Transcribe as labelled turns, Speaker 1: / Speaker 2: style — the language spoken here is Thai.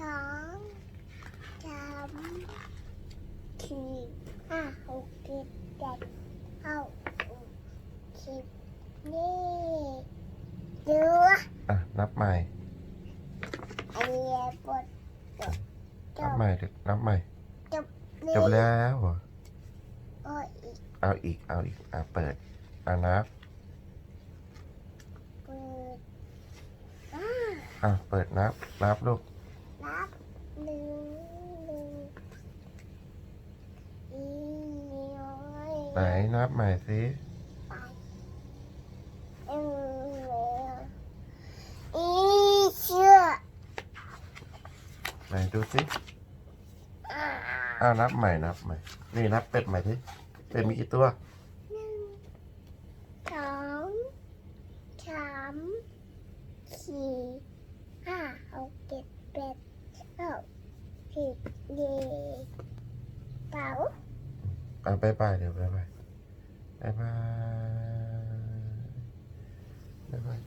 Speaker 1: สองสามสี่ห้าหกเจ็ดแปดเก้าสิบนี่เดือ
Speaker 2: อะนับใหม่
Speaker 1: อันนี้ปวดจบจ
Speaker 2: นับบใหม่เด็กนับใหม่
Speaker 1: จบ
Speaker 2: จบแล้วเหรอ
Speaker 1: โอ้ยอีก
Speaker 2: เอาอีกเอาอีกอะเปิดอะนับ
Speaker 1: เปิดอ่า
Speaker 2: อะเปิดนับนับลูก
Speaker 1: นับหนึ่งหนึ่งอีน้อย
Speaker 2: ไหนนับใหม่สิ
Speaker 1: ไปเอออีเชื่อ
Speaker 2: ไหนดูสิ
Speaker 1: อ่า
Speaker 2: อะนับใหม่นับใหม่ นี่นับเป็ดใหม่สิเป็ดมีกี่ตัว
Speaker 1: หนึ่งสองสามสี่ห้าหกเจ็ดแปดเก้าสิบเย่เป๋า
Speaker 2: อะบายบายเดี๋ยวบายบายบายบายบายบาย